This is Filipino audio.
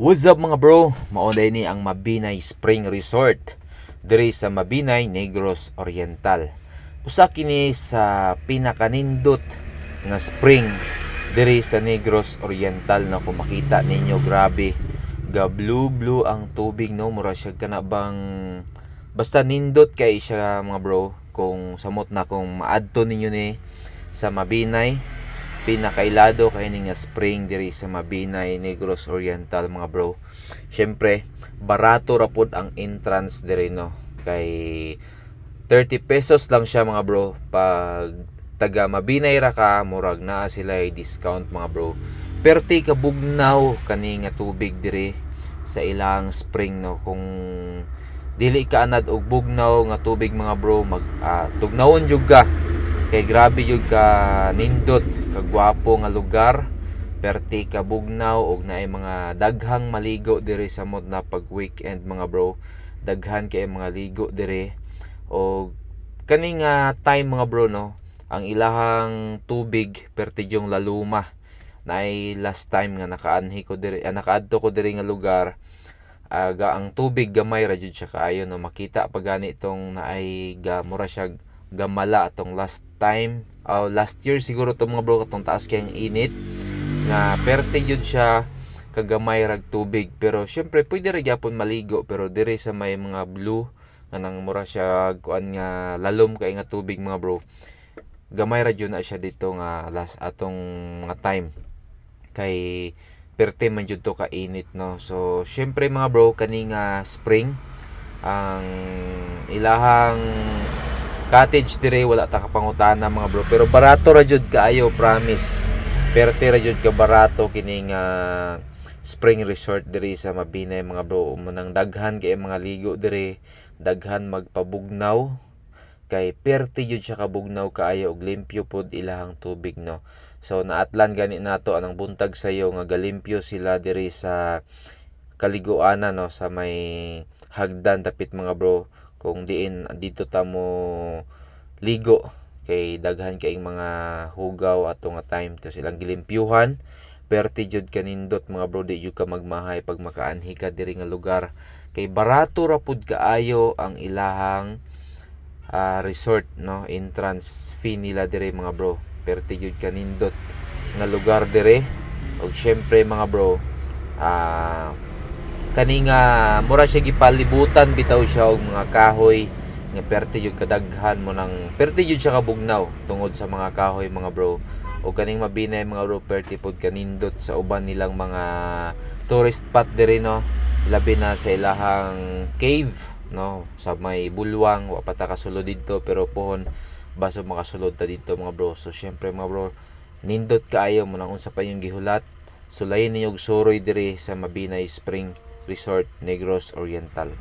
What's up mga bro? Maunay ni ang Mabinay Spring Resort diri sa Mabinay, Negros Oriental. Usa kini sa pinakanindot nga spring diri sa Negros Oriental na kung makita ninyo grabe ga blue blue ang tubig no mura siya kana bang basta nindot kay siya mga bro kung samot na kung maadto ninyo ni sa Mabinay pinakailado kay ni nga spring diri sa Mabinay Negros Oriental mga bro. Syempre, barato ra pud ang entrance diri no. Kay 30 pesos lang siya mga bro pag taga Mabinay ra ka murag naa sila discount mga bro. Perti ka bugnaw kani nga tubig diri sa ilang spring no kung dili ka anad og bugnaw nga tubig mga bro mag ah, tugnawon jud ka kay grabe yun ka nindot kagwapo nga lugar. Perti ka bugnaw og naay mga daghang maligo diri sa mod na pag weekend mga bro. Daghan kay mga ligo diri. Og kani nga time mga bro no? Ang ilahang tubig perti yung laluma naay last time nga nakaanhi ko diri ah, nakaadto ko diri nga lugar aga ang tubig gamay ra jud siya kaayo no? Makita pa gani itong naay ga mura siya gamala atong last time. Oh, last year siguro to mga bro katong taas kay ang init. Nga perte jud siya kagamay rag tubig. Pero syempre pwede ra gyapon maligo pero dire sa may mga blue nga nang mura siya kuan nga lalom kay nga tubig mga bro. Gamay ra na siya dito nga last atong mga time. Kay perte man jud to ka init no? So syempre mga bro kani nga spring ang ilahang cottage dire wala ta kapangutana mga bro. Pero barato ra jud kaayo promise. Perte ra jud ka barato kini nga spring resort diri sa Mabinay mga bro. Munang daghan kay mga ligo diri daghan magpabugnaw. Kay perte jud siya kabugnaw kaayo og limpyo pod ilahang tubig no? So naatlan gani nato anang buntag sayo nga galimpyo sila diri sa kaliguana no? Sa may hagdan tapit mga bro kung diin dito ta mo ligo kay daghan kay mga hugaw ato nga time to silang gilimpyuhan. Perti jud kanindot mga bro di ka magmahay pag makaanhi ka diri nga lugar. Kay barato ra pud kaayo ang ilahang ah, resort no entrance fee nila dire mga bro. Perti jud kanindot nga lugar dire og syempre mga bro ah kani nga mura siya gipalibutan bitaw siya og mga kahoy nga perti jud kadaghan mo nang perti jud siya kabugnaw tungod sa mga kahoy mga bro. O kaning mabinay mga bro perti pod kanindot sa uban nilang mga tourist spot diri no? Labi na sa ilahang cave no? Sa may bulwang wa pa ta kasulod dito pero pohon baso makasulod ta dito mga bro. So syempre mga bro nindot kaayo mo nang unsa pa yung gihulat. Sulayin ninyo og suroy diri sa Mabinay Spring Resort Negros Oriental